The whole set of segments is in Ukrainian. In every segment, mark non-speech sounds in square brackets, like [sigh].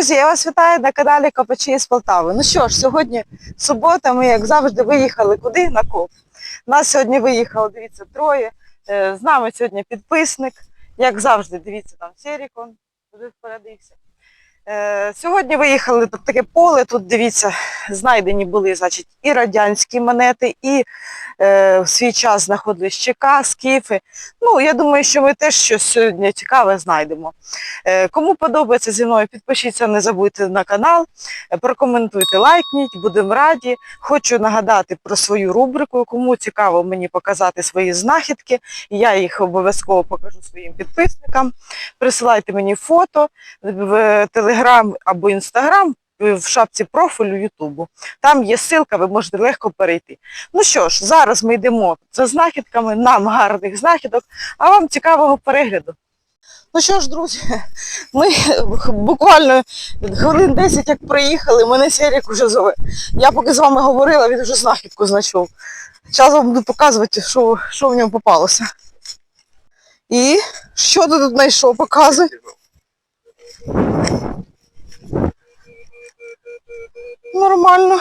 Друзі, я вас вітаю на каналі Копачі з Полтави. Ну що ж, сьогодні субота, ми, як завжди, виїхали куди? На коп. Нас сьогодні виїхало, дивіться, троє. Е, З нами сьогодні підписник. Як завжди, дивіться, там Серікон туди впередився. Е, Сьогодні виїхали тут таке поле, тут дивіться, знайдені були значить, і радянські монети, і е, в свій час знаходились ЧК, скіфи. Ну, я думаю, що ми теж щось сьогодні цікаве знайдемо. Е, Кому подобається зі мною, підпишіться, не забудьте на канал, е, прокоментуйте, лайкніть, будемо раді. Хочу нагадати про свою рубрику. Кому цікаво мені показати свої знахідки, я їх обов'язково покажу своїм підписникам. Присилайте мені фото в Телеграм або Інстаграм в шапці профілю Ютубу. Там є ссылка, ви можете легко перейти. Ну що ж, зараз ми йдемо за знахідками, нам гарних знахідок, а вам цікавого перегляду. Ну що ж, друзі, [laughs] ми [laughs] буквально хвилин 10 як приїхали, мене Серік уже зове. Я поки з вами говорила, він вже знахідку знайшов. Зараз вам буду показувати, що, що в ньому попалося. І що ти тут знайшов, показуй. Нормально.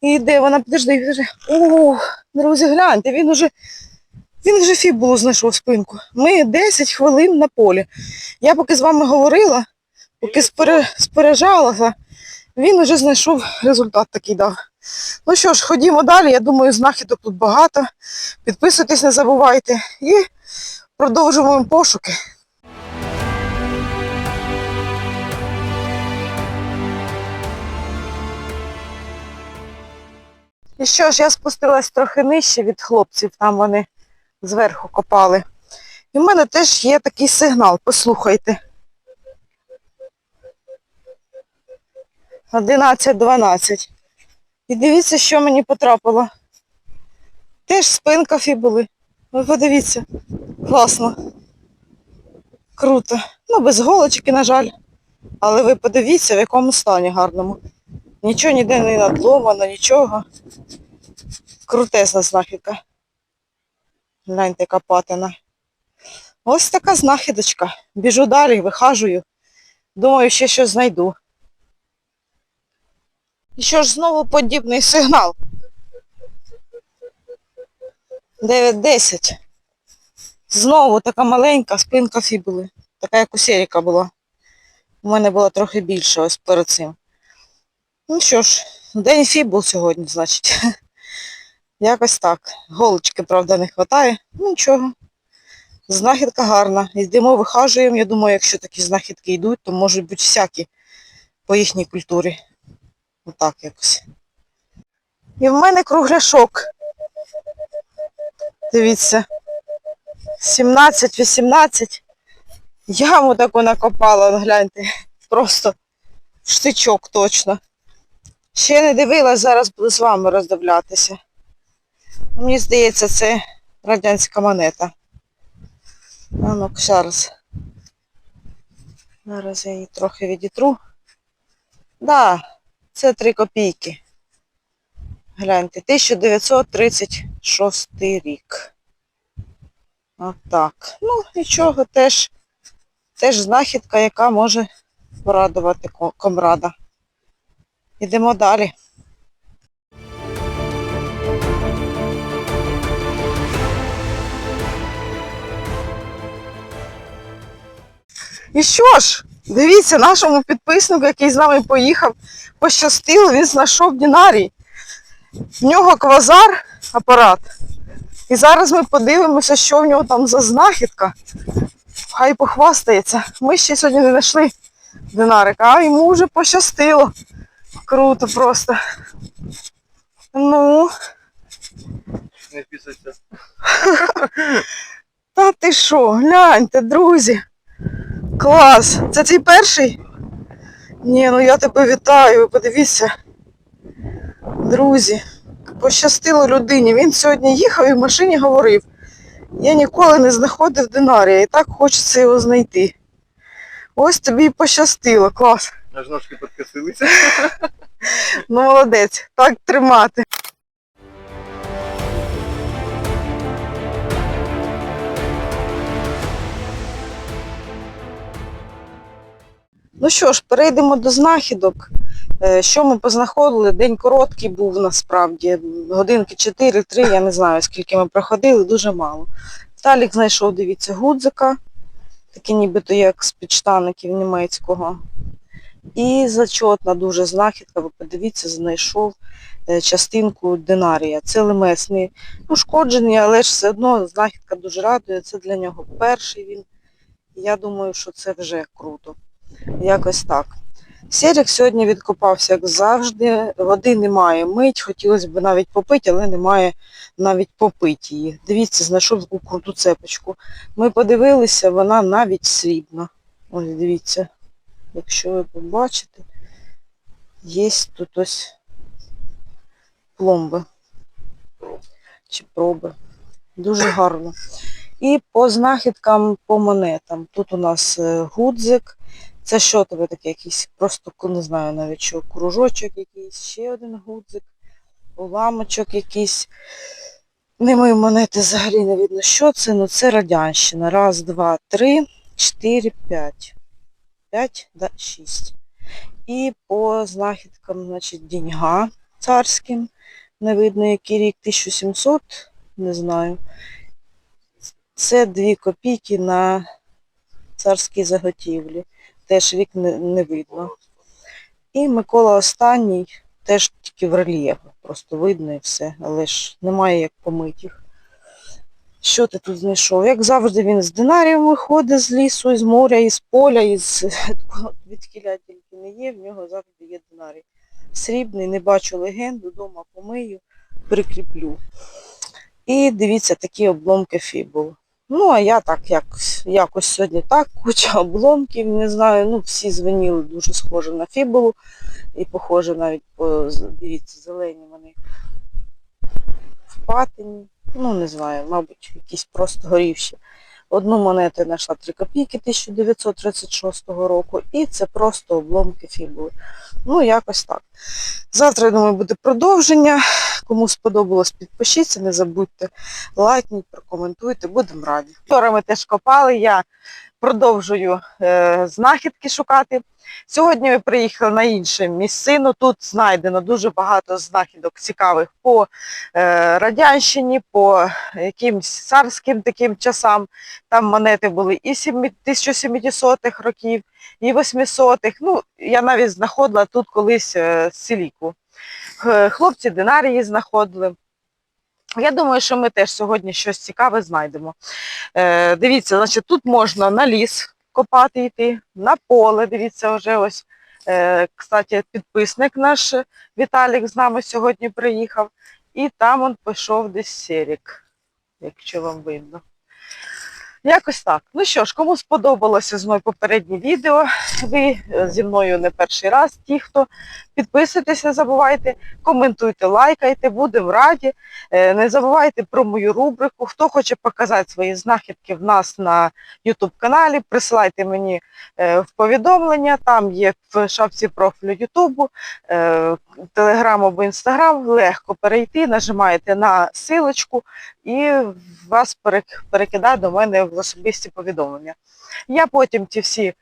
І де вона? Підожди, підожди. О, друзі, гляньте, він уже, він вже фібулу знайшов спинку. Ми 10 хвилин на полі. Я поки з вами говорила, поки спережалася, він вже знайшов результат такий дав. Ну що ж, ходімо далі. Я думаю, знахідок тут багато. Підписуйтесь, не забувайте. І продовжуємо пошуки. І що ж, я спустилась трохи нижче від хлопців, там вони зверху копали. І в мене теж є такий сигнал, послухайте. 11-12. І дивіться, що мені потрапило. Теж спинка фібули. Ви подивіться. Класно. Круто. Ну, без голочки, на жаль. Але ви подивіться, в якому стані гарному. Нічого ніде не надломано, нічого. Крутесна знахідка. Гляньте, яка патина. Ось така знахідочка. Біжу далі, вихажую. Думаю, ще щось знайду. І що ж знову подібний сигнал. 9-10. Знову така маленька спинка фібули. Така як у Серіка була. У мене була трохи більша ось перед цим. Ну що ж, день фібул сьогодні, значить. [laughs] Якось так. Голочки, правда, не вистачає. Ну нічого. Знахідка гарна. Йдемо, вихажуємо. Я думаю, якщо такі знахідки йдуть, то можуть бути всякі по їхній культурі. Отак якось. І в мене кругляшок. Дивіться. 17-18. Яму таку накопала, ну, гляньте. Просто штичок точно. Ще не дивилась, зараз буду з вами роздивлятися. Мені здається, це радянська монета. Ну зараз. Зараз я її трохи відітру. Да, це 3 копійки. Гляньте, 1936 рік. Отак. Ну, нічого, теж, теж знахідка, яка може порадувати комрада. Ідемо далі. І що ж, дивіться, нашому підписнику, який з нами поїхав, пощастило, він знайшов динарій. В нього квазар апарат. І зараз ми подивимося, що в нього там за знахідка. Хай похвастається. Ми ще сьогодні не знайшли динарика, а йому вже пощастило. Круто просто. Ну, Не вписується. [laughs] та ти що, гляньте, друзі. Клас. Це твій перший? Ні, ну я тебе вітаю, подивіться. Друзі, пощастило людині. Він сьогодні їхав і в машині говорив. Я ніколи не знаходив динарія і так хочеться його знайти. Ось тобі і пощастило, клас. Аж ножки підкосилися. [laughs] Ну молодець, так тримати. Ну що ж, перейдемо до знахідок. Е, Що ми познаходили? День короткий був насправді. Годинки 4-3, я не знаю, скільки ми проходили, дуже мало. Талік знайшов, дивіться, гудзика, такий нібито як з підштаників німецького. І зачотна дуже знахідка, ви подивіться, знайшов е, частинку динарія. Це лемесний, ушкоджений, але ж все одно знахідка дуже радує. Це для нього перший він. Я думаю, що це вже круто. Якось так. Серік сьогодні відкопався, як завжди. Води немає мить, хотілося б навіть попити, але немає навіть попити її. Дивіться, знайшов таку круту цепочку. Ми подивилися, вона навіть срібна. Ось дивіться, якщо ви побачите, є тут ось пломби чи проби. Дуже гарно. І по знахідкам, по монетам. Тут у нас е, гудзик. Це що тебе таке якийсь? Просто не знаю навіть що, кружочок якийсь, ще один гудзик, уламочок якийсь. Немає монети взагалі не видно, що це, ну це радянщина. Раз, два, три, чотири, п'ять. П'ять, да, шість. І по знахідкам, значить, деньга царським. Не видно, який рік, 1700, не знаю. Це дві копійки на царській заготівлі. Теж вік не, не видно. І Микола останній теж тільки в рельєфах, просто видно і все, але ж немає як помити їх. Що ти тут знайшов? Як завжди, він з динарієм виходить з лісу, з моря, із поля, із [laughs] від кіля тільки не є, в нього завжди є динарій. Срібний, не бачу легенду, вдома помию, прикріплю. І дивіться, такі обломки фібул. Ну, а я так якось, якось сьогодні так, [laughs] куча обломків, не знаю, ну всі звеніли дуже схоже на фібулу і похоже навіть дивіться, зелені вони впатині. Ну, не знаю, мабуть, якісь просто горівші. Одну монету я знайшла 3 копійки 1936 року, і це просто обломки фібули. Ну, якось так. Завтра, я думаю, буде продовження. Кому сподобалось, підпишіться, не забудьте лайкніть, прокоментуйте, будемо раді. Вчора ми теж копали, я продовжую е, знахідки шукати. Сьогодні ми приїхали на інше місцину. Тут знайдено дуже багато знахідок цікавих по е, Радянщині, по якимсь царським таким часам. Там монети були і 1700-х років, і 800-х. Ну, я навіть знаходила тут колись е, силіку. Х- Хлопці динарії знаходили. Я думаю, що ми теж сьогодні щось цікаве знайдемо. Е, дивіться, значить, тут можна на ліс копати йти, на поле. Дивіться, вже ось, е, кстати, підписник наш Віталік з нами сьогодні приїхав. І там он пішов десь серік, якщо вам видно. Якось так. Ну що ж, кому сподобалося мною попереднє відео, ви е, зі мною не перший раз, ті, хто підписуйтесь, не забувайте, коментуйте, лайкайте, будемо раді. Е, Не забувайте про мою рубрику. Хто хоче показати свої знахідки в нас на YouTube каналі, присилайте мені е, в повідомлення. Там є в шапці профілю YouTube, Телеграм або Інстаграм. Легко перейти, нажимаєте на силочку і вас перекидає до мене в особисті повідомлення. Я потім ті всі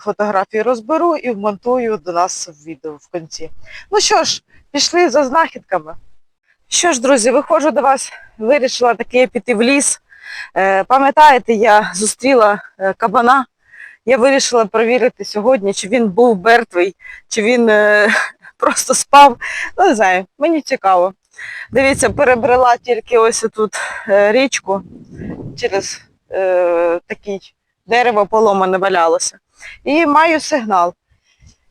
фотографії розберу і вмонтую до нас в відео в кінці. Ну що ж, пішли за знахідками. Що ж, друзі, виходжу до вас, вирішила таки піти в ліс. Е, пам'ятаєте, я зустріла е, кабана. Я вирішила перевірити сьогодні, чи він був мертвий, чи він е, [laughs] просто спав. Ну, не знаю, мені цікаво. Дивіться, перебрела тільки ось тут е, річку через е, такий дерево поломане валялося. І маю сигнал.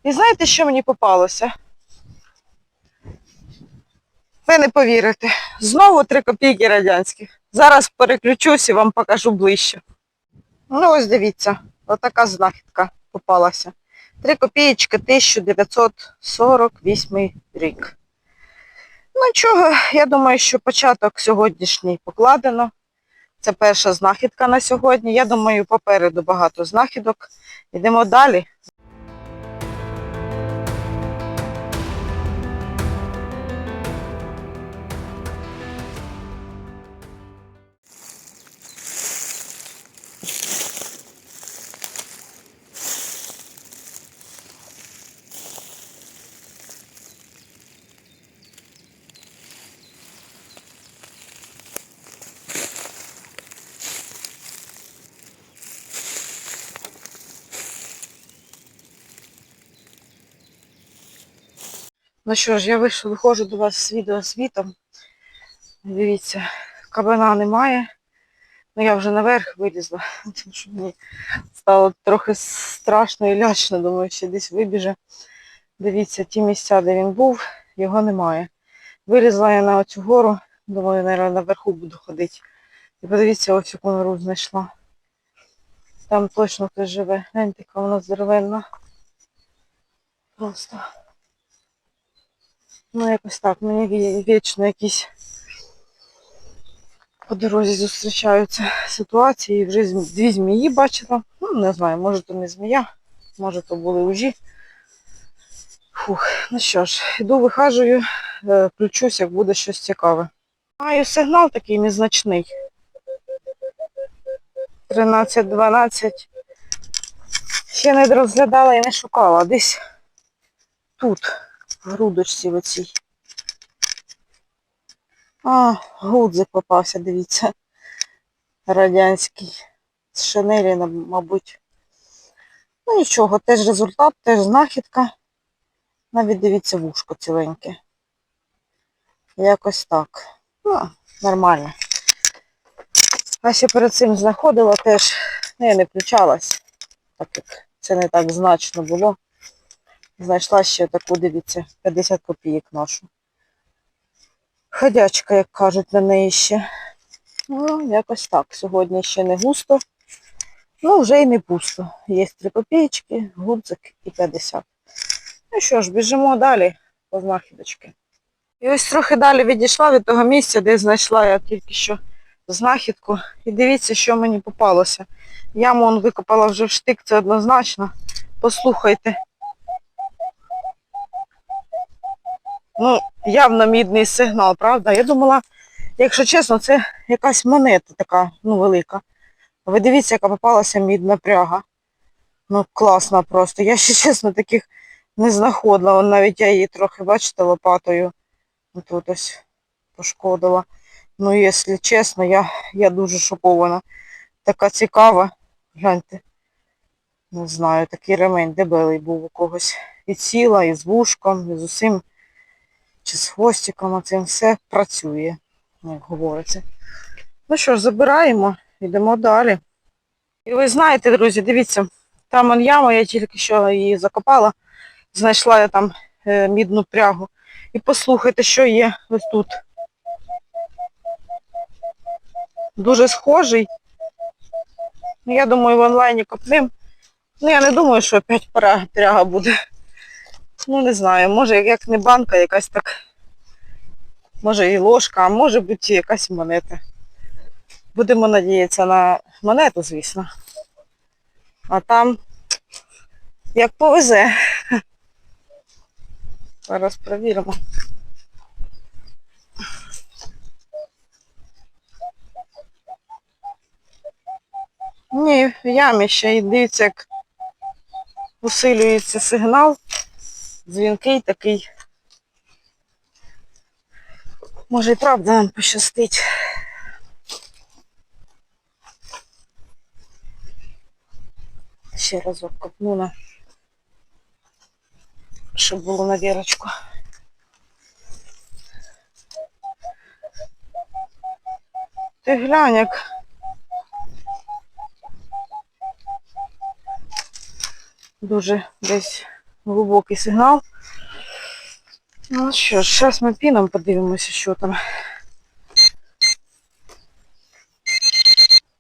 І знаєте, що мені попалося? Ви не повірите. Знову 3 копійки радянських. Зараз переключусь і вам покажу ближче. Ну, ось дивіться, отака знахідка попалася. 3 копієчки 1948 рік. Ну чого, я думаю, що початок сьогоднішній покладено. Це перша знахідка на сьогодні. Я думаю, попереду багато знахідок. Йдемо далі. Ну що ж, я вийшов, виходжу до вас з відеосвітом. Дивіться, кабана немає. Ну я вже наверх вилізла, [laughs] тому що мені стало трохи страшно і лячно, думаю, ще десь вибіже. Дивіться, ті місця, де він був, його немає. Вилізла я на оцю гору, думаю, наверное, наверху буду ходити. І подивіться, ось яку нору знайшла. Там точно хтось живе. Гляньте, яка вона здоровенна. Просто. Ну, якось так. Мені вічно якісь по дорозі зустрічаються ситуації. Вже дві змії бачила. Ну, не знаю, може то не змія, може то були ужі. Фух, ну що ж, іду вихажую, е, включусь, як буде щось цікаве. Маю сигнал такий незначний. 13-12. Ще не розглядала і не шукала. Десь тут, грудочці в оцій. А, гудзик попався, дивіться. Радянський. З шинелі, мабуть. Ну нічого, теж результат, теж знахідка. Навіть дивіться вушко ціленьке. Якось так. Ну, нормально. А ще перед цим знаходила теж, ну я не включалась, так як це не так значно було. Знайшла ще таку, дивіться, 50 копійок нашу. Ходячка, як кажуть, на неї ще. Ну, якось так. Сьогодні ще не густо. Ну, вже й не пусто. Є 3 копійки, гудзик і 50. Ну що ж, біжимо далі по знахідочки. І ось трохи далі відійшла від того місця, де знайшла я тільки що знахідку. І дивіться, що мені попалося. Яму он викопала вже в штик, це однозначно. Послухайте. Ну, явно мідний сигнал, правда? Я думала, якщо чесно, це якась монета така, ну, велика. Ви дивіться, яка попалася мідна пряга. Ну, класна просто. Я ще чесно таких не знаходила. Навіть я її трохи, бачите, лопатою тут ось пошкодила. Ну, якщо чесно, я, я дуже шокована. Така цікава. Гляньте. Не знаю, такий ремень дебелий був у когось. І ціла, і з вушком, і з усім. Чи з хвостиком, а все працює, як говориться. Ну що ж, забираємо, йдемо далі. І ви знаєте, друзі, дивіться, там он яма, я тільки що її закопала. Знайшла я там е, мідну прягу. І послухайте, що є ось тут. Дуже схожий. Ну, я думаю, в онлайні копним. Ну, я не думаю, що опять пряга буде. Ну, не знаю, може як не банка, якась так. Може і ложка, а може бути якась монета. Будемо надіятися на монету, звісно. А там як повезе. [laughs] Зараз перевіримо. Ні, в ямі ще і дивіться, як усилюється сигнал. Дзвінкий такий. Може і правда нам пощастить. Ще разок копну на, щоб було на вірочку. Ти глянь, як дуже десь глибокий сигнал. Ну що ж, зараз ми піном подивимося, що там.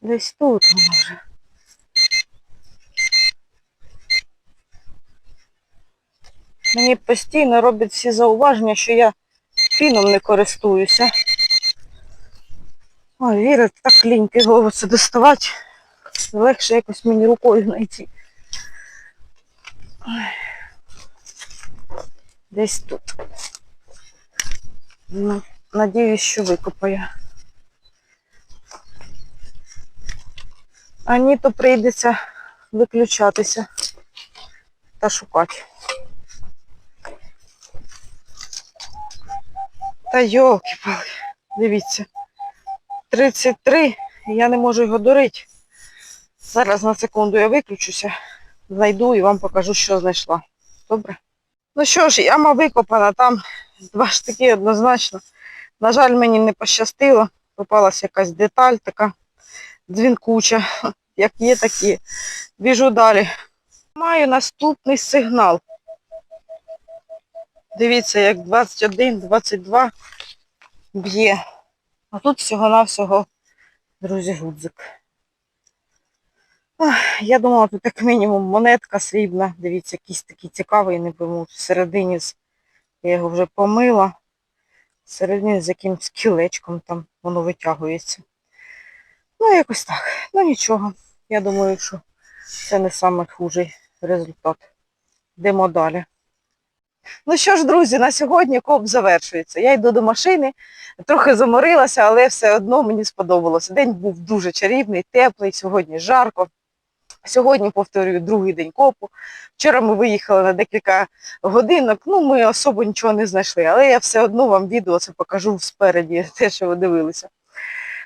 Десь тут вже. Мені постійно роблять всі зауваження, що я піном не користуюся. Ой, Віра, так ліньки його це доставати. Легше якось мені рукою знайти. Ой. Десь тут. Ну, надіюсь, що викопаю. А ні, то прийдеться виключатися та шукати. Та йолки-палки, дивіться. 33, і я не можу його дорити. Зараз на секунду я виключуся, знайду і вам покажу, що знайшла. Добре? Ну що ж, яма викопана, там два штики однозначно. На жаль, мені не пощастило. Попалась якась деталь така дзвінкуча. [laughs] Як є, так є. Біжу далі. Маю наступний сигнал. Дивіться, як 21, 22 б'є. А тут всього-навсього, друзі, гудзик. Я думала, тут як мінімум монетка срібна. Дивіться, якийсь такий цікавий, не пойму. Всередині з- я його вже помила. Всередині з якимсь кілечком там воно витягується. Ну, якось так. Ну нічого. Я думаю, що це не самий хужий результат. Йдемо далі. Ну що ж, друзі, на сьогодні коп завершується. Я йду до машини, трохи заморилася, але все одно мені сподобалося. День був дуже чарівний, теплий, сьогодні жарко. Сьогодні, повторюю, другий день копу. Вчора ми виїхали на декілька годинок, ну ми особо нічого не знайшли, але я все одно вам відео це покажу спереді, [laughs] те, що ви дивилися.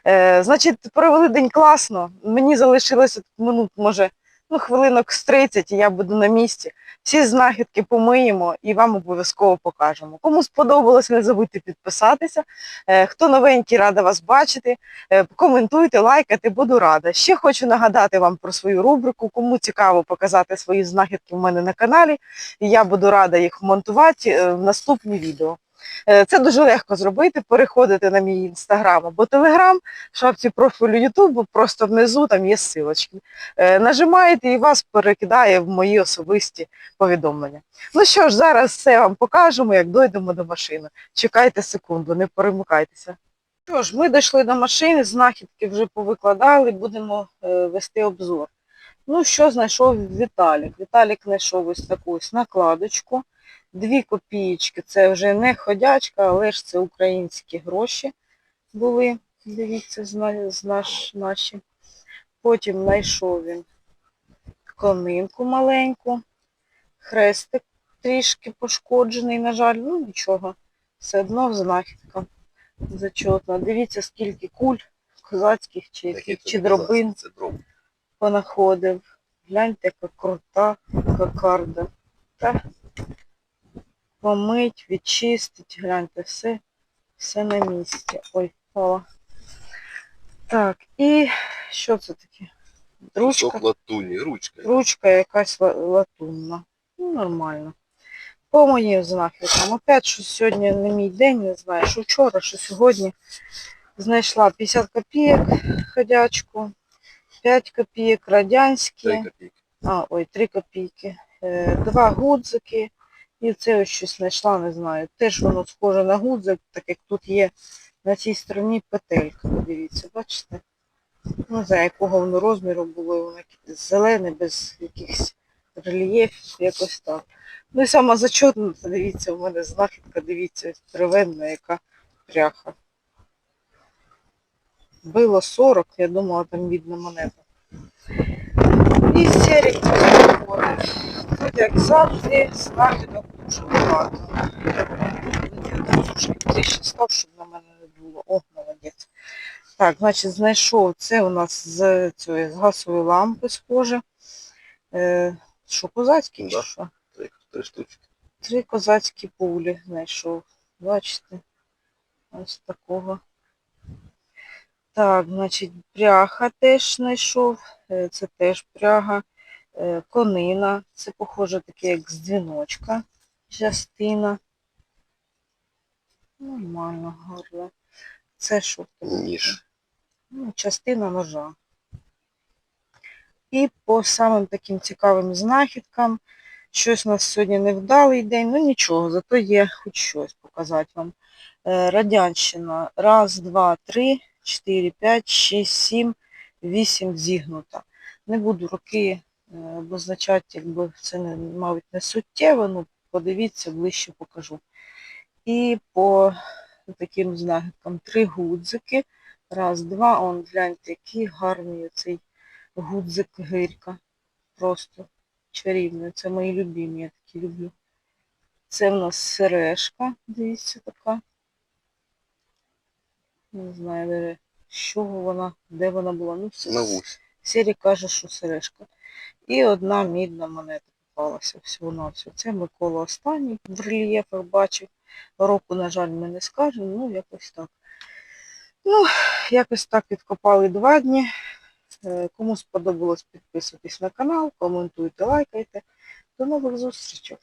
Е, значить, провели день класно. Мені залишилося минут, може, ну, хвилинок з 30, і я буду на місці. Всі знахідки помиємо і вам обов'язково покажемо. Кому сподобалось, не забудьте підписатися. Е, Хто новенький, рада вас бачити. Е, Коментуйте, лайкайте, буду рада. Ще хочу нагадати вам про свою рубрику. Кому цікаво показати свої знахідки в мене на каналі, я буду рада їх монтувати е, в наступні відео. Е, Це дуже легко зробити, переходити на мій інстаграм або телеграм, в шапці профілю Ютубу, просто внизу там є силочки. Е, Нажимаєте і вас перекидає в мої особисті повідомлення. Ну що ж, зараз все вам покажемо, як дойдемо до машини. Чекайте секунду, не перемикайтеся. Що ж, ми дійшли до машини, знахідки вже повикладали, будемо е, вести обзор. Ну, що знайшов Віталік? Віталік знайшов ось таку ось накладочку. Дві копієчки. Це вже не ходячка, але ж це українські гроші були. Дивіться, з наш, наші. Потім знайшов він конинку маленьку, хрестик трішки пошкоджений, на жаль, ну нічого. Все одно знахідка зачетна. Дивіться, скільки куль козацьких чи, яких, чи дробин Це дроб. понаходив. Гляньте, яка крута кокарда. Та помить, відчистить, гляньте, все, все на місці. Ой, впала. Так, і що це таке? Ручка. Латуні, ручка. Ручка якась латунна. Ну, нормально. По моїм знахідкам. Опять, що сьогодні не мій день, не знаю, що вчора, що сьогодні. Знайшла 50 копійок ходячку, 5 копійок радянські, Три копійки. а, ой, 3 копійки, е, два гудзики. І це ось щось знайшла, не знаю. Теж воно схоже на гудзик, так як тут є на цій стороні петелька. Дивіться, бачите? Ну, Не знаю, якого воно розміру було, воно зелене, без якихось рельєфів, якось так. Ну і сама зачетна, дивіться, у мене знахідка, дивіться, тривенна, яка пряха. Було 40, я думала, там видно монета. І серік виходить. Тут, як завжди, знахідок дуже багато. Я став, щоб на мене не було. О, молодець. Так, значить, знайшов це у нас з цієї з газової лампи схоже. Е, що, козацький чи що? Три, три штучки. Три козацькі пулі знайшов. Бачите? Ось такого. Так, значить, пряха теж знайшов. Е, Це теж пряга. Е, Конина. Це похоже таке, як з дзвіночка. Частина. Нормально, гарно. Це що? Ніж. Ну, частина ножа. І по самим таким цікавим знахідкам. Щось у нас сьогодні невдалий день, ну нічого, зато є хоч щось показати вам. Е, Радянщина. Раз, два, три, чотири, п'ять, шість, сім, вісім зігнута. Не буду роки е, обозначати, якби це не, мабуть, не суттєво, ну подивіться, ближче покажу. І по таким знахідкам три гудзики. Раз, два, он гляньте, який гарний цей гудзик гирька. Просто чарівний. Це мої любимі, я такі люблю. Це в нас сережка, дивіться, така. Не знаю, де, з чого вона, де вона була. Ну, все. Сірі каже, що сережка. І одна мідна монета попалася всього на все. Це Микола останній в рельєфах бачив. Року, на жаль, ми не скажемо, ну якось так. Ну, якось так відкопали два дні. Е, Кому сподобалось, підписуйтесь на канал, коментуйте, лайкайте. До нових зустрічей.